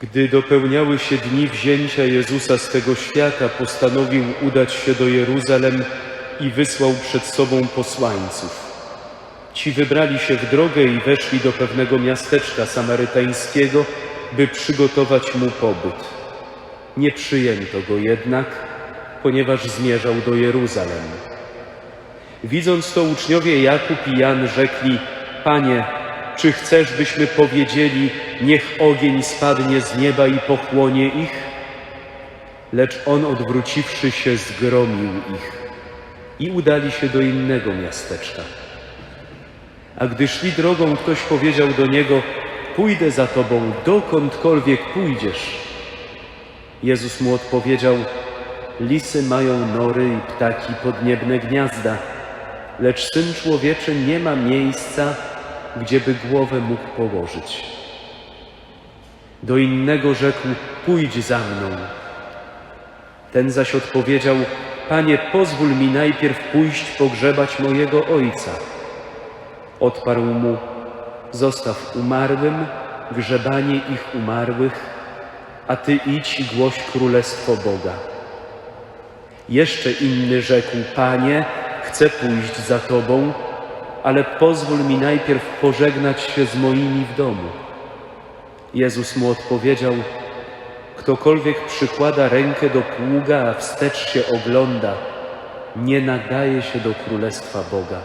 Gdy dopełniały się dni wzięcia Jezusa z tego świata, postanowił udać się do Jeruzalem i wysłał przed sobą posłańców. Ci wybrali się w drogę i weszli do pewnego miasteczka samarytańskiego, by przygotować mu pobyt. Nie przyjęto go jednak, ponieważ zmierzał do Jeruzalem. Widząc to uczniowie Jakub i Jan rzekli, Panie, czy chcesz, byśmy powiedzieli, niech ogień spadnie z nieba i pochłonie ich? Lecz on odwróciwszy się, zgromił ich i udali się do innego miasteczka. A gdy szli drogą, ktoś powiedział do niego, pójdę za tobą, dokądkolwiek pójdziesz. Jezus mu odpowiedział, lisy mają nory i ptaki podniebne gniazda, lecz Syn Człowieczy nie ma miejsca, gdzieby głowę mógł położyć. Do innego rzekł, pójdź za mną. Ten zaś odpowiedział, Panie, pozwól mi najpierw pójść pogrzebać mojego ojca. Odparł mu, zostaw umarłym grzebanie ich umarłych, a ty idź i głoś królestwo Boga. Jeszcze inny rzekł, Panie, chcę pójść za Tobą, ale pozwól mi najpierw pożegnać się z moimi w domu. Jezus mu odpowiedział, ktokolwiek przykłada rękę do pługa, a wstecz się ogląda, nie nadaje się do Królestwa Boga.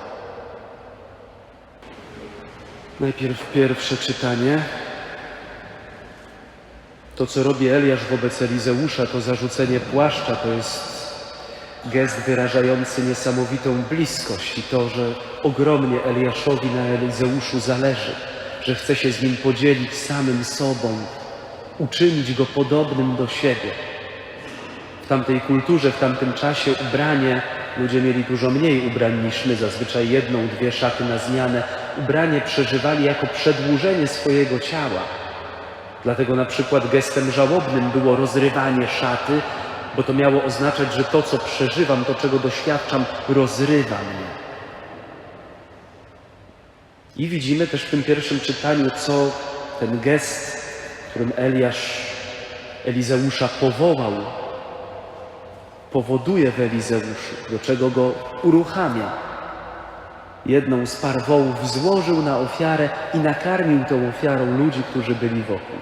Najpierw pierwsze czytanie. To, co robi Eliasz wobec Elizeusza, to zarzucenie płaszcza, to jest gest wyrażający niesamowitą bliskość i to, że ogromnie Eliaszowi na Elizeuszu zależy, że chce się z nim podzielić samym sobą, uczynić go podobnym do siebie. W tamtej kulturze, w tamtym czasie ubranie, ludzie mieli dużo mniej ubrań niż my, zazwyczaj jedną, dwie szaty na zmianę. Ubranie przeżywali jako przedłużenie swojego ciała. Dlatego na przykład gestem żałobnym było rozrywanie szaty, bo to miało oznaczać, że to, co przeżywam, to, czego doświadczam, rozrywa mnie. I widzimy też w tym pierwszym czytaniu, co ten gest, którym Eliasz Elizeusza powołał, powoduje w Elizeuszu, do czego go uruchamia. Jedną z par wołów złożył na ofiarę i nakarmił tą ofiarą ludzi, którzy byli wokół.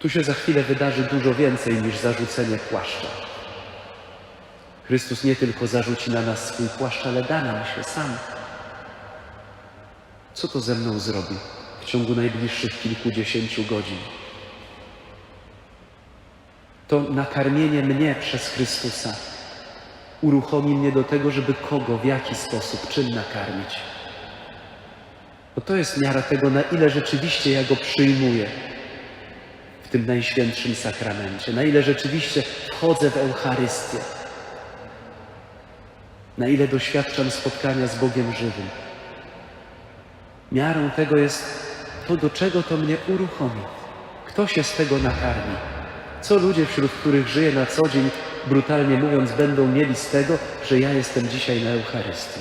Tu się za chwilę wydarzy dużo więcej niż zarzucenie płaszcza. Chrystus nie tylko zarzuci na nas swój płaszcz, ale da nam się sam. Co to ze mną zrobi w ciągu najbliższych kilkudziesięciu godzin? To nakarmienie mnie przez Chrystusa uruchomi mnie do tego, żeby kogo, w jaki sposób, czym nakarmić. Bo to jest miara tego, na ile rzeczywiście ja go przyjmuję w tym najświętszym sakramencie, na ile rzeczywiście wchodzę w Eucharystię, na ile doświadczam spotkania z Bogiem żywym. Miarą tego jest to, do czego to mnie uruchomi. Kto się z tego nakarmi? Co ludzie, wśród których żyję na co dzień, brutalnie mówiąc, będą mieli z tego, że ja jestem dzisiaj na Eucharystii?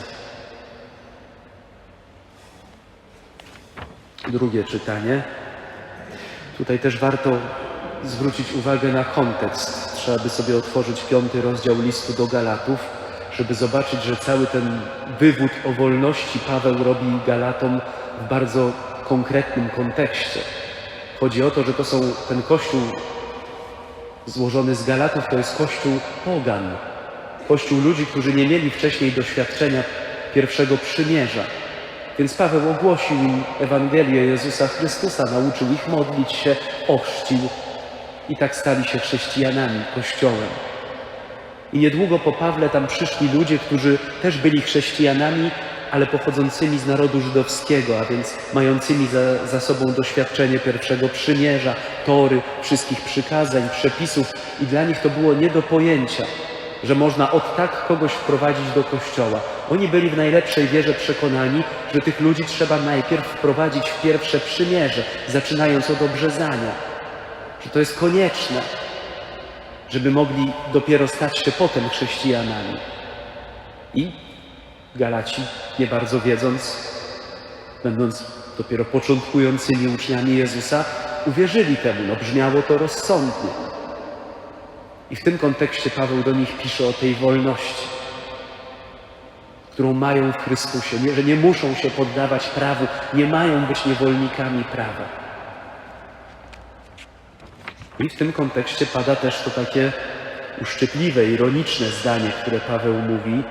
Drugie czytanie. Tutaj też warto zwrócić uwagę na kontekst. Trzeba by sobie otworzyć piąty rozdział listu do Galatów, żeby zobaczyć, że cały ten wywód o wolności Paweł robi Galatom w bardzo konkretnym kontekście. Chodzi o to, że to są ten kościół złożony z Galatów, to jest kościół pogan. Kościół ludzi, którzy nie mieli wcześniej doświadczenia pierwszego przymierza. Więc Paweł ogłosił im Ewangelię Jezusa Chrystusa, nauczył ich modlić się, ochrzcił i tak stali się chrześcijanami, Kościołem. I niedługo po Pawle tam przyszli ludzie, którzy też byli chrześcijanami, ale pochodzącymi z narodu żydowskiego, a więc mającymi za, za sobą doświadczenie pierwszego przymierza, tory, wszystkich przykazań, przepisów i dla nich to było nie do pojęcia, że można od tak kogoś wprowadzić do kościoła. Oni byli w najlepszej wierze przekonani, że tych ludzi trzeba najpierw wprowadzić w pierwsze przymierze, zaczynając od obrzezania, że to jest konieczne, żeby mogli dopiero stać się potem chrześcijanami. I Galaci, nie bardzo wiedząc, będąc dopiero początkującymi uczniami Jezusa, uwierzyli temu. No brzmiało to rozsądnie. I w tym kontekście Paweł do nich pisze o tej wolności, którą mają w Chrystusie, że nie muszą się poddawać prawu, nie mają być niewolnikami prawa. I w tym kontekście pada też to takie uszczypliwe, ironiczne zdanie, które Paweł mówi,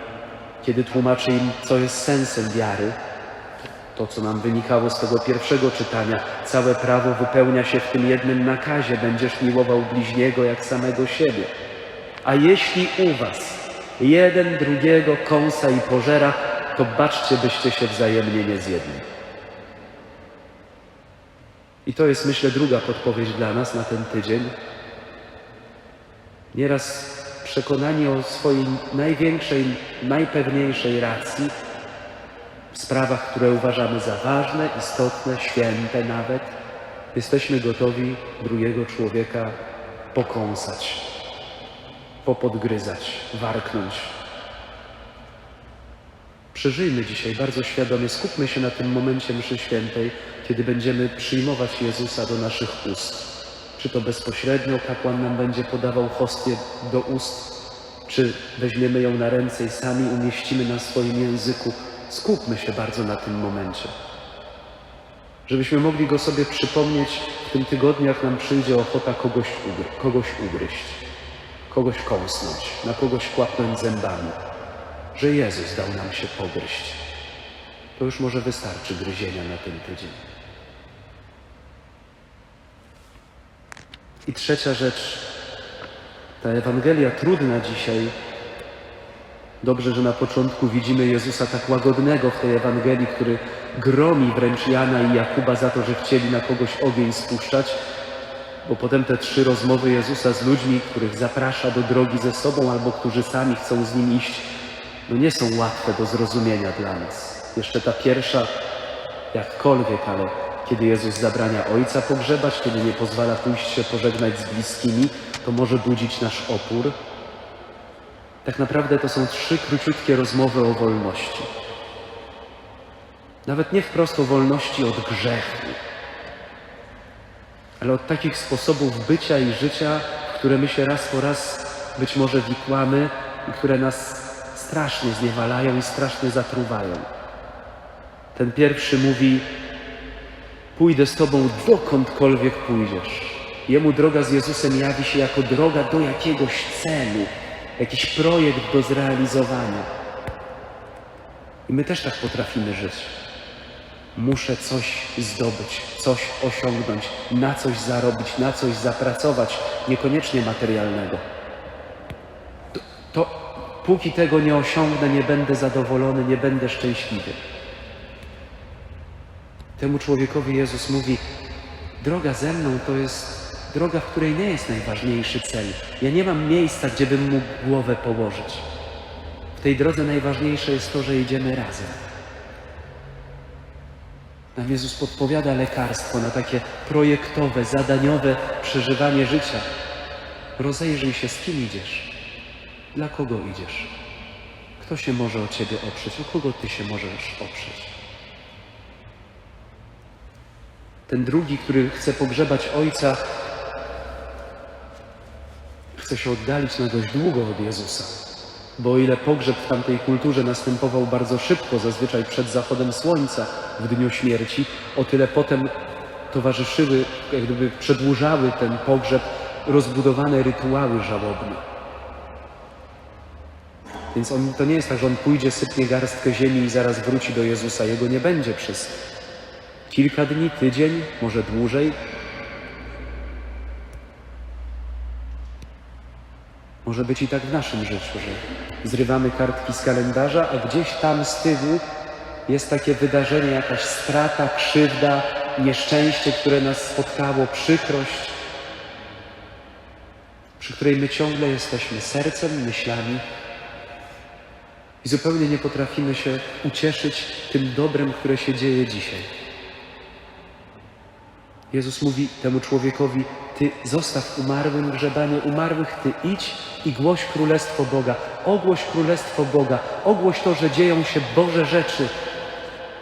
kiedy tłumaczy im, co jest sensem wiary. To, co nam wynikało z tego pierwszego czytania, całe prawo wypełnia się w tym jednym nakazie: będziesz miłował bliźniego jak samego siebie. A jeśli u was jeden drugiego kąsa i pożera, to baczcie, byście się wzajemnie nie zjedli. I to jest, myślę, druga podpowiedź dla nas na ten tydzień. Nieraz przekonani o swojej największej, najpewniejszej racji w sprawach, które uważamy za ważne, istotne, święte nawet, jesteśmy gotowi drugiego człowieka pokąsać, popodgryzać, warknąć. Przeżyjmy dzisiaj bardzo świadomie, skupmy się na tym momencie mszy świętej, kiedy będziemy przyjmować Jezusa do naszych ust. Czy to bezpośrednio kapłan nam będzie podawał hostię do ust, czy weźmiemy ją na ręce i sami umieścimy na swoim języku. Skupmy się bardzo na tym momencie. Żebyśmy mogli go sobie przypomnieć w tym tygodniu, jak nam przyjdzie ochota kogoś, ugry, kogoś ugryźć, kogoś kąsnąć, na kogoś kłapnąć zębami, że Jezus dał nam się pogryźć. To już może wystarczy gryzienia na ten tydzień. I trzecia rzecz, ta Ewangelia trudna dzisiaj. Dobrze, że na początku widzimy Jezusa tak łagodnego w tej Ewangelii, który gromi wręcz Jana i Jakuba za to, że chcieli na kogoś ogień spuszczać, bo potem te trzy rozmowy Jezusa z ludźmi, których zaprasza do drogi ze sobą albo którzy sami chcą z nim iść, no nie są łatwe do zrozumienia dla nas. Jeszcze ta pierwsza, jakkolwiek, ale kiedy Jezus zabrania Ojca pogrzebać, kiedy nie pozwala pójść się pożegnać z bliskimi, to może budzić nasz opór. Tak naprawdę to są trzy króciutkie rozmowy o wolności. Nawet nie wprost o wolności od grzechu, ale od takich sposobów bycia i życia, w które my się raz po raz być może wikłamy i które nas strasznie zniewalają i strasznie zatruwają. Ten pierwszy mówi: Pójdę z Tobą dokądkolwiek pójdziesz. Jemu droga z Jezusem jawi się jako droga do jakiegoś celu, jakiś projekt do zrealizowania. I my też tak potrafimy żyć. Muszę coś zdobyć, coś osiągnąć, na coś zarobić, na coś zapracować, niekoniecznie materialnego. To, to póki tego nie osiągnę, nie będę zadowolony, nie będę szczęśliwy. Temu człowiekowi Jezus mówi: Droga ze mną to jest droga, w której nie jest najważniejszy cel. Ja nie mam miejsca, gdzie bym mógł głowę położyć. W tej drodze najważniejsze jest to, że idziemy razem. Nam Jezus podpowiada lekarstwo na takie projektowe, zadaniowe przeżywanie życia. Rozejrzyj się, z kim idziesz, dla kogo idziesz, kto się może o ciebie oprzeć, o kogo ty się możesz oprzeć. Ten drugi, który chce pogrzebać ojca, chce się oddalić na dość długo od Jezusa. Bo o ile pogrzeb w tamtej kulturze następował bardzo szybko, zazwyczaj przed zachodem słońca w dniu śmierci, o tyle potem towarzyszyły, jak gdyby przedłużały ten pogrzeb rozbudowane rytuały żałobne. Więc on, to nie jest tak, że on pójdzie, sypnie garstkę ziemi i zaraz wróci do Jezusa. Jego nie będzie przez kilka dni, tydzień, może dłużej. Może być i tak w naszym życiu, że zrywamy kartki z kalendarza, a gdzieś tam z tyłu jest takie wydarzenie, jakaś strata, krzywda, nieszczęście, które nas spotkało, przykrość, przy której my ciągle jesteśmy sercem, myślami i zupełnie nie potrafimy się ucieszyć tym dobrem, które się dzieje dzisiaj. Jezus mówi temu człowiekowi: Ty zostaw umarłym grzebanie umarłych, ty idź i głoś królestwo Boga. Ogłoś królestwo Boga. Ogłoś to, że dzieją się Boże rzeczy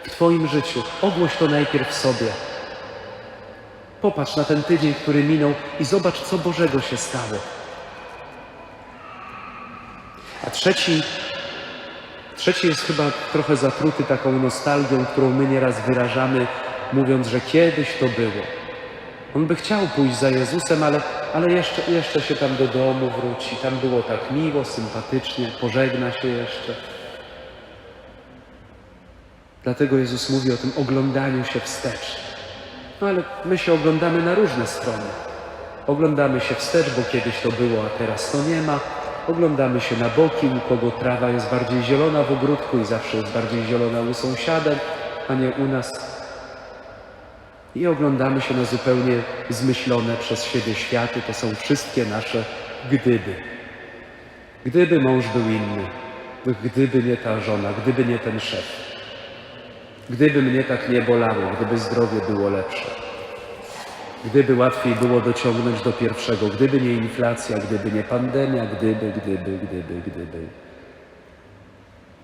w Twoim życiu. Ogłoś to najpierw sobie. Popatrz na ten tydzień, który minął i zobacz, co Bożego się stało. A trzeci, trzeci jest chyba trochę zatruty taką nostalgią, którą my nieraz wyrażamy, mówiąc, że kiedyś to było. On by chciał pójść za Jezusem, ale, ale jeszcze, jeszcze się tam do domu wróci. Tam było tak miło, sympatycznie, pożegna się jeszcze. Dlatego Jezus mówi o tym oglądaniu się wstecz. No ale my się oglądamy na różne strony. Oglądamy się wstecz, bo kiedyś to było, a teraz to nie ma. Oglądamy się na boki, u kogo trawa jest bardziej zielona w ogródku i zawsze jest bardziej zielona u sąsiada, a nie u nas. I oglądamy się na zupełnie zmyślone przez siebie światy. To są wszystkie nasze gdyby. Gdyby mąż był inny, gdyby nie ta żona, gdyby nie ten szef, gdyby mnie tak nie bolało, gdyby zdrowie było lepsze, gdyby łatwiej było dociągnąć do pierwszego, gdyby nie inflacja, gdyby nie pandemia, gdyby, gdyby, gdyby, gdyby.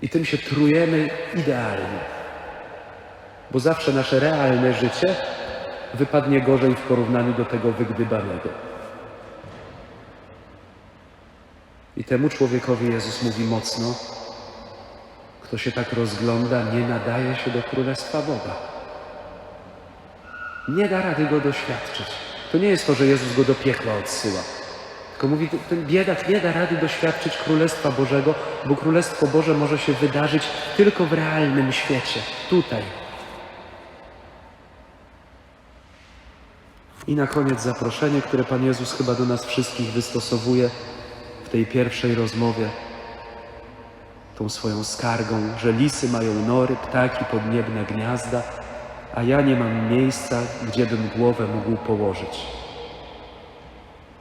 I tym się trujemy idealnie, bo zawsze nasze realne życie wypadnie gorzej w porównaniu do tego wygdybanego. I temu człowiekowi Jezus mówi mocno, kto się tak rozgląda, nie nadaje się do Królestwa Boga. Nie da rady go doświadczyć. To nie jest to, że Jezus go do piekła odsyła. Tylko mówi, ten- biedak nie da rady doświadczyć Królestwa Bożego, bo Królestwo Boże może się wydarzyć tylko w realnym świecie, tutaj. I na koniec zaproszenie, które Pan Jezus chyba do nas wszystkich wystosowuje w tej pierwszej rozmowie tą swoją skargą, że lisy mają nory, ptaki podniebne gniazda, a ja nie mam miejsca, gdzie bym głowę mógł położyć.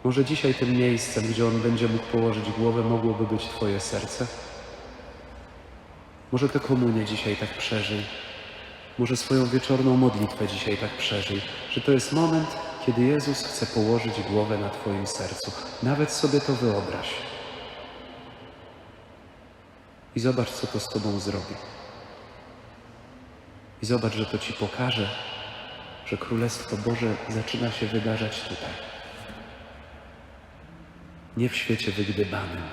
Może dzisiaj tym miejscem, gdzie on będzie mógł położyć głowę, mogłoby być Twoje serce? Może tę komunię dzisiaj tak przeżyj. Może swoją wieczorną modlitwę dzisiaj tak przeżyj, że to jest moment, kiedy Jezus chce położyć głowę na Twoim sercu. Nawet sobie to wyobraź. I zobacz, co to z Tobą zrobi. I zobacz, że to Ci pokaże, że Królestwo Boże zaczyna się wydarzać tutaj. Nie w świecie wygdybanym.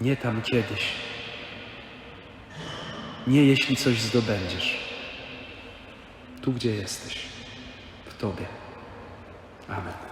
Nie tam kiedyś. Nie jeśli coś zdobędziesz. Tu, gdzie jesteś. W Tobie. Amen.